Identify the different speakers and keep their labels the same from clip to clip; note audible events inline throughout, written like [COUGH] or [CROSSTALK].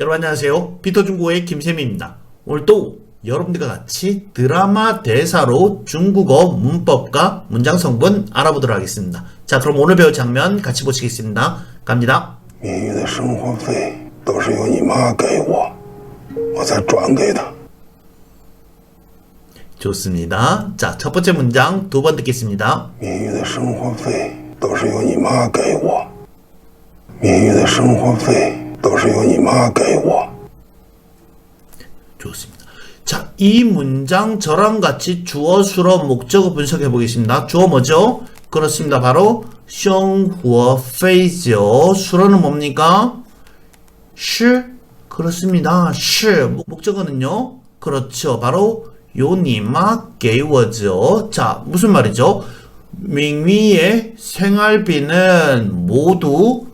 Speaker 1: 여러분 안녕하세요. 피터중국어의 김세미입니다. 오늘 또 여러분들과 같이 드라마 대사로 중국어 문법과 문장 성분 알아보도록 하겠습니다. 자, 그럼 오늘 배울 장면 같이 보시겠습니다. 갑니다.
Speaker 2: 敏玉的生活费都是由你妈给我，我才转给她。
Speaker 1: 좋습니다. 자, 첫 번째 문장 두 번 듣겠습니다.
Speaker 2: 敏玉的生活费都是由你妈给我，敏玉的生活费 都是由你妈给我。
Speaker 1: 좋습니다. 자, 이 문장 저랑 같이 주어, 수로, 목적어 분석해 보겠습니다. 주어 뭐죠? 그렇습니다. 바로 生活费죠. 수로는 뭡니까? 是 그렇습니다. 是 목적어는요? 그렇죠. 바로 요니마 게워죠. 자, 무슨 말이죠? 밍미의 생활비는 모두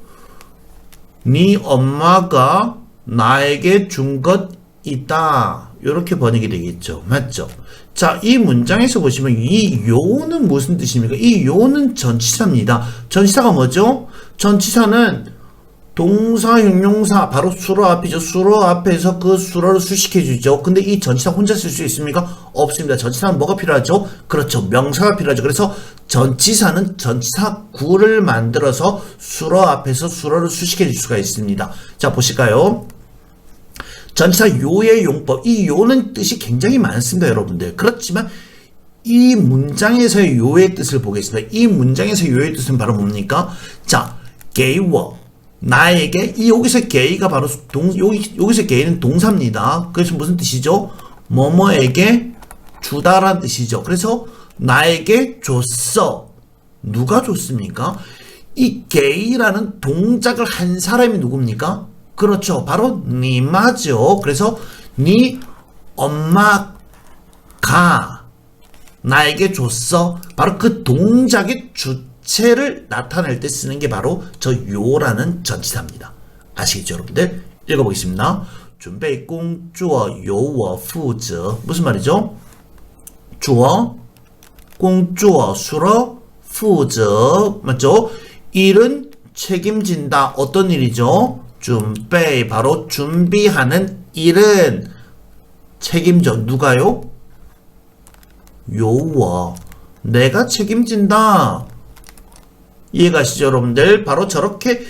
Speaker 1: 네 엄마가 나에게 준것 있다. 이렇게 번역이 되겠죠. 맞죠? 자, 이 문장에서 보시면 이 요는 무슨 뜻입니까? 이 요는 전치사입니다. 전치사가 뭐죠? 전치사는 동사, 형용사, 바로 수로 앞이죠. 수로 앞에서 그 수로를 수식해 주죠. 근데 이 전치사 혼자 쓸 수 있습니까? 없습니다. 전치사는 뭐가 필요하죠? 그렇죠. 명사가 필요하죠. 그래서 전치사는 전치사 구를 만들어서 수로 앞에서 수로를 수식해 줄 수가 있습니다. 자, 보실까요? 전치사 요의 용법. 이 요는 뜻이 굉장히 많습니다, 여러분들. 그렇지만 이 문장에서의 요의 뜻을 보겠습니다. 이 문장에서의 요의 뜻은 바로 뭡니까? 자, 게이워. 나에게 이 여기서 게이가 바로 동 여기 여기서 게이는 동사입니다. 그래서 무슨 뜻이죠? 뭐뭐에게 주다란 뜻이죠. 그래서 나에게 줬어. 누가 줬습니까? 이 게이라는 동작을 한 사람이 누굽니까? 그렇죠. 바로 니마죠. 그래서 니 엄마가 나에게 줬어. 바로 그 동작의 주체를 나타낼 때 쓰는 게 바로 저 요라는 전치사입니다. 아시겠죠, 여러분들? 읽어보겠습니다. 준비 공주어 요어 푸즈 무슨 말이죠? 주어 공주어 수로 후적 맞죠? 일은 책임진다. 어떤 일이죠? 준비 바로 준비하는 일은 책임져 누가요? 요와 내가 책임진다. 이해가시죠, 여러분들? 바로 저렇게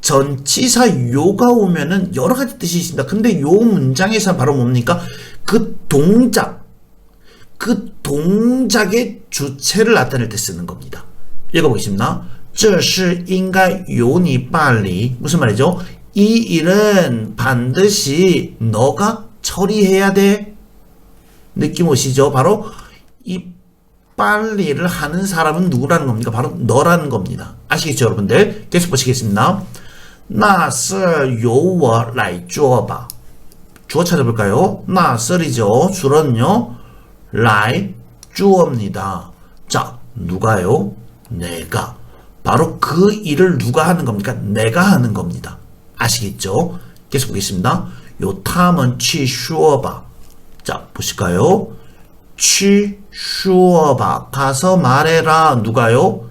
Speaker 1: 전치사 요가 오면은 여러 가지 뜻이 있습니다. 근데 요 문장에서 바로 뭡니까? 그 동작, 그 동작의 주체를 나타낼 때 쓰는 겁니다 읽어보겠습니다 这是应该由你办理 무슨 말이죠 이 일은 반드시 너가 처리해야 돼 느낌 오시죠 바로 이 빨리를 하는 사람은 누구라는 겁니까? 바로 너라는 겁니다. 아시겠죠, 여러분들? 계속 보시겠습니다. 那是由我来做吧. 주어 찾아볼까요? 那是이죠. 주어는 라이 쭈옵니다. 자, 누가요? 내가. 바로 그 일을 누가 하는 겁니까? 내가 하는 겁니다. 아시겠죠? 계속 보겠습니다. 요 탐은 치 슈어바. 자, 보실까요? 치 슈어바. 가서 말해라. 누가요?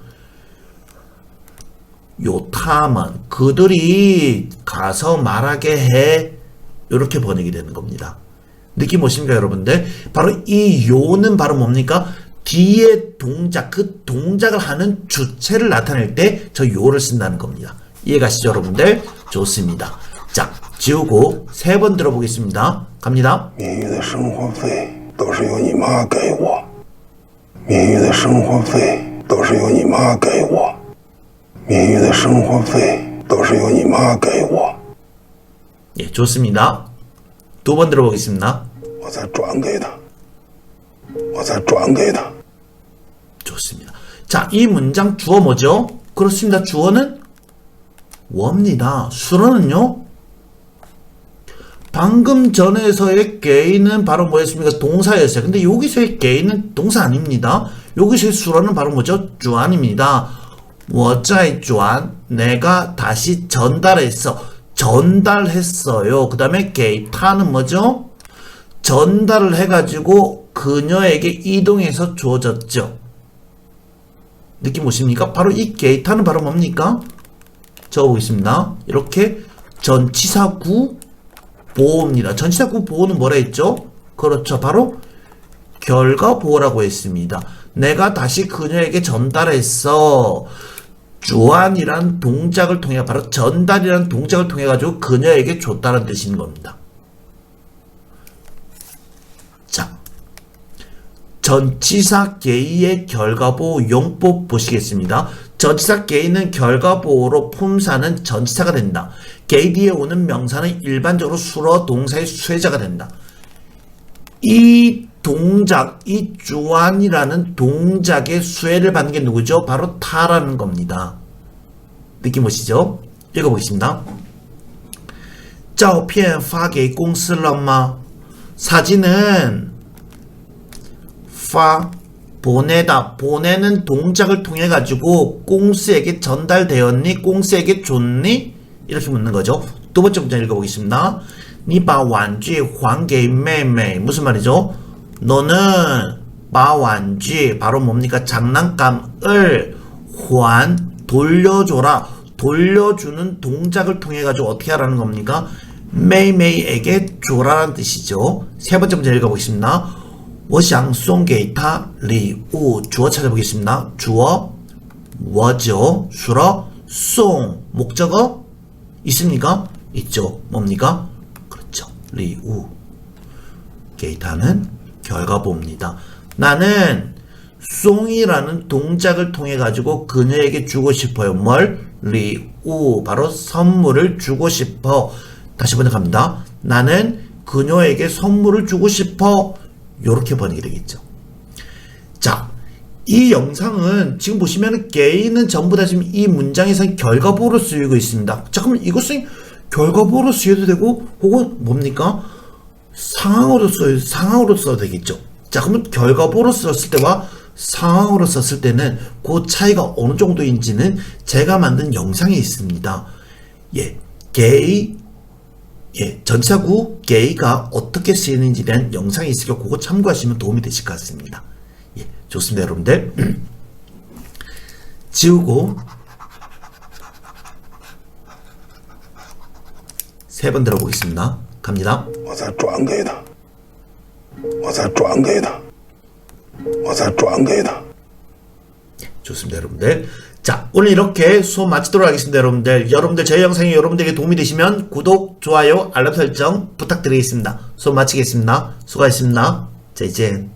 Speaker 1: 요 탐은 그들이 가서 말하게 해. 이렇게 번역이 되는 겁니다. 느낌 오십니까 여러분들? 바로 이 요는 바로 뭡니까? 뒤에 동작 그 동작을 하는 주체를 나타낼 때 저 요를 쓴다는 겁니다. 이해가시죠 여러분들? 좋습니다. 자 지우고 세 번 들어보겠습니다. 갑니다.
Speaker 2: 敏玉的生活费都是由你妈给我，敏玉的生活费都是由你妈给我，敏玉的生活费都是由你妈给我，
Speaker 1: 예, 좋습니다. 두 번 들어보겠습니다.
Speaker 2: 我才转给她，我才转给她。
Speaker 1: 좋습니다. 자, 이 문장 주어 뭐죠? 그렇습니다. 주어는 워입니다. 수로는요? 방금 전에서의 게이는 바로 뭐였습니까? 동사였어요. 근데 여기서의 게이는 동사 아닙니다. 여기서의 수로는 바로 뭐죠? 주안입니다. 我在转 내가 다시 전달했어. 전달했어요. 그 다음에 게이타는 뭐죠? 전달을 해가지고 그녀에게 이동해서 주어졌죠. 느낌 오십니까? 바로 이 게이타는 바로 뭡니까? 적어보겠습니다. 이렇게 전치사구 보호입니다. 전치사구 보호는 뭐라 했죠? 그렇죠. 바로 결과 보호라고 했습니다. 내가 다시 그녀에게 전달했어. 주안이란 동작을 통해 바로 전달이라는 동작을 통해 가지고 그녀에게 줬다는 뜻인 겁니다. 자, 전치사 게이의 결과보호 용법 보시겠습니다. 전치사 게이는 결과보호로 품사는 전치사가 된다. 게이 뒤에 오는 명사는 일반적으로 수로 동사의 수혜자가 된다. 이 동작, 이 주안이라는 동작의 수혜를 받는 게 누구죠? 바로 타라는 겁니다. 느낌 오시죠? 읽어보겠습니다. 照片发给公司了吗? 사진은 파 보내다 보내는 동작을 통해 가지고 공스에게 전달되었니 공스에게 줬니 이렇게 묻는 거죠 두 번째 문제 읽어보겠습니다 你把玩具还给妹妹 무슨 말이죠 너는 마완지 바로 뭡니까? 장난감을 환 돌려줘라. 돌려주는 동작을 통해 가지고 어떻게 하라는 겁니까? 메이메이에게 줘라라는 뜻이죠. 세 번째 문제 읽어보겠습니다. 워샹송게이타 리우. 주어 찾아보겠습니다. 주어 워죠. 수러 송. 목적어 있습니까? 있죠. 뭡니까? 그렇죠. 리우. 게이타는 결과보입니다. 나는 송이라는 동작을 통해 가지고 그녀에게 주고 싶어요. 뭘? 리우 바로 선물을 주고 싶어. 다시 번역합니다. 나는 그녀에게 선물을 주고 싶어. 요렇게 번역이 되겠죠. 자, 이 영상은 지금 보시면 게이는 전부 다 지금 이 문장에서 결과보로 쓰이고 있습니다. 자, 그러면 이것은 결과보로 쓰여도 되고 혹은 뭡니까? 상황으로 써 상황으로 써도 되겠죠. 자, 그러면 결과보로 썼을 때와 상황으로 썼을 때는 그 차이가 어느 정도인지는 제가 만든 영상에 있습니다. 예, 게이 예, 전차구 게이가 어떻게 쓰이는지에 대한 영상이 있으니까 그거 참고하시면 도움이 되실 것 같습니다. 예, 좋습니다, 여러분들. [CLEARS THROAT] 지우고 세 번 들어보겠습니다. 갑니다.
Speaker 2: 我再转给他，我再转给他，我再转给他。
Speaker 1: 좋습니다, 여러분들. 자, 오늘 이렇게 수업 마치도록 하겠습니다, 여러분들. 여러분들, 제 영상이 여러분들에게 도움이 되시면 구독, 좋아요, 알람 설정 부탁드리겠습니다. 수업 마치겠습니다. 수고하셨습니다. 자, 이제